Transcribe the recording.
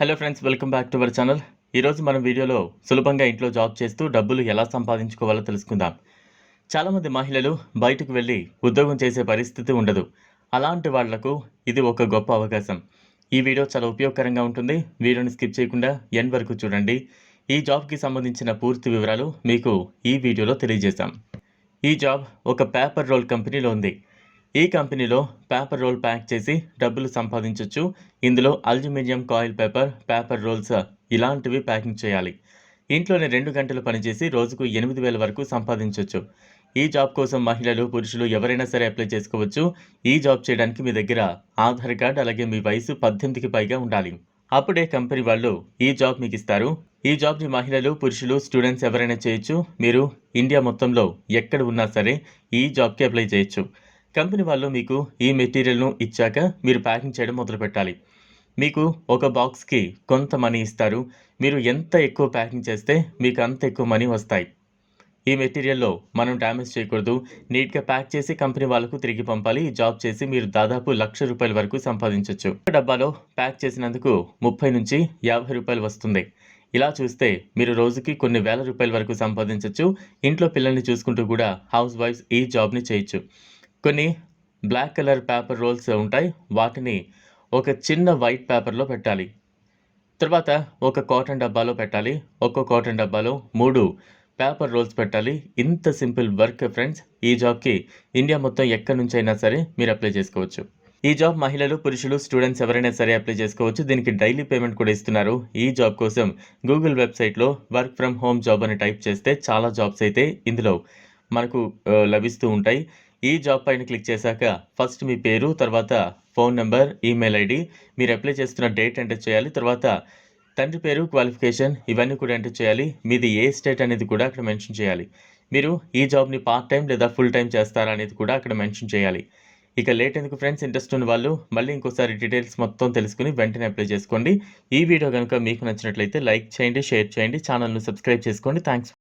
Hello friends welcome back to our channel ఈరోజు మనం వీడియోలో సులభంగా ఇంట్లో జాబ్ చేస్తూ డబ్బులు ఎలా సంపాదించుకోవాలో తెలుసుకుందాం. చాలామంది మహిళలు బయటకు వెళ్ళి ఉద్యోగం చేసే పరిస్థితి ఉండదు. అలాంటి వాళ్ళకు ఇది ఒక గొప్ప అవకాశం. ఈ వీడియో చాలా ఉపయోగకరంగా ఉంటుంది. వీడియోని స్కిప్ చేయకుండా ఎండ్ వరకు చూడండి. ఈ జాబ్కి సంబంధించిన పూర్తి వివరాలు మీకు ఈ వీడియోలో తెలియజేశాం ఈ జాబ్ ఒక పేపర్ రోల్ కంపెనీలో ఉంది. ఈ కంపెనీలో పేపర్ రోల్ ప్యాక్ చేసి డబ్బులు సంపాదించవచ్చు ఇందులో aluminium coil paper paper rolls ఇలాంటివి ప్యాకింగ్ చేయాలి. ఇంట్లోనే రెండు గంటలు పనిచేసి రోజుకు ఎనిమిది వేల వరకు సంపాదించవచ్చు ఈ జాబ్ కోసం మహిళలు పురుషులు ఎవరైనా సరే అప్లై చేసుకోవచ్చు. ఈ జాబ్ చేయడానికి మీ దగ్గర ఆధార్ కార్డ్ అలాగే మీ వయసు పద్దెనిమిదికి పైగా ఉండాలి. అప్పుడే కంపెనీ వాళ్ళు ఈ జాబ్ మీకు ఇస్తారు. ఈ జాబ్ని మహిళలు పురుషులు స్టూడెంట్స్ ఎవరైనా చేయొచ్చు. మీరు ఇండియా మొత్తంలో ఎక్కడ ఉన్నా సరే ఈ జాబ్కి అప్లై చేయొచ్చు. కంపెనీ వాళ్ళు మీకు ఈ మెటీరియల్ను ఇచ్చాక మీరు ప్యాకింగ్ చేయడం మొదలు పెట్టాలి. మీకు ఒక బాక్స్కి కొంత మనీ ఇస్తారు. మీరు ఎంత ఎక్కువ ప్యాకింగ్ చేస్తే మీకు అంత ఎక్కువ మనీ వస్తాయి. ఈ మెటీరియల్లో మనం డ్యామేజ్ చేయకూడదు. నీట్గా ప్యాక్ చేసి కంపెనీ వాళ్ళకు తిరిగి పంపాలి. ఈ జాబ్ చేసి మీరు దాదాపు లక్ష రూపాయల వరకు సంపాదించవచ్చు ఒక డబ్బాలో ప్యాక్ చేసినందుకు ముప్పై నుంచి యాభై రూపాయలు వస్తుంది. ఇలా చూస్తే మీరు రోజుకి కొన్ని వేల రూపాయల వరకు సంపాదించవచ్చు ఇంట్లో పిల్లల్ని చూసుకుంటూ కూడా హౌస్ వైఫ్స్ ఈ జాబ్ని చేయొచ్చు. కొన్ని బ్లాక్ కలర్ పేపర్ రోల్స్ ఉంటాయి. వాటిని ఒక చిన్న వైట్ పేపర్లో పెట్టాలి. తర్వాత ఒక కాటన్ డబ్బాలో పెట్టాలి. ఒక్కో కాటన్ డబ్బాలో మూడు పేపర్ రోల్స్ పెట్టాలి. ఇంత సింపుల్ వర్క్ ఫ్రెండ్స్ ఈ జాబ్కి ఇండియా మొత్తం ఎక్కడి నుంచి అయినా సరే మీరు అప్లై చేసుకోవచ్చు. ఈ జాబ్ మహిళలు పురుషులు స్టూడెంట్స్ ఎవరైనా సరే అప్లై చేసుకోవచ్చు. దీనికి డైలీ పేమెంట్ కూడా ఇస్తున్నారు. ఈ జాబ్ కోసం గూగుల్ వెబ్సైట్లో వర్క్ ఫ్రమ్ హోమ్ జాబ్ అని టైప్ చేస్తే చాలా జాబ్స్ అయితే ఇందులో మనకు లభిస్తూ ఉంటాయి. ఈ జాబ్ పైన క్లిక్ చేశాక ఫస్ట్ మీ పేరు తర్వాత ఫోన్ నెంబర్ ఈమెయిల్ ఐడి మీరు అప్లై చేస్తున్న డేట్ ఎంటర్ చేయాలి తర్వాత తండ్రి పేరు క్వాలిఫికేషన్ ఇవన్నీ కూడా ఎంటర్ చేయాలి మీది ఏ స్టేట్ అనేది కూడా అక్కడ మెన్షన్ చేయాలి. మీరు ఈ జాబ్ని పార్ట్ టైం లేదా ఫుల్ టైం చేస్తారా అనేది కూడా అక్కడ మెన్షన్ చేయాలి. ఇక లేట్ ఎందుకు ఫ్రెండ్స్? ఇంట్రెస్ట్ ఉన్న వాళ్ళు మళ్ళీ ఇంకోసారి డీటెయిల్స్ మొత్తం తెలుసుకుని వెంటనే అప్లై చేసుకోండి. ఈ వీడియో కనుక మీకు నచ్చినట్లయితే లైక్ చేయండి షేర్ చేయండి ఛానల్ను సబ్స్క్రైబ్ చేసుకోండి. థ్యాంక్స్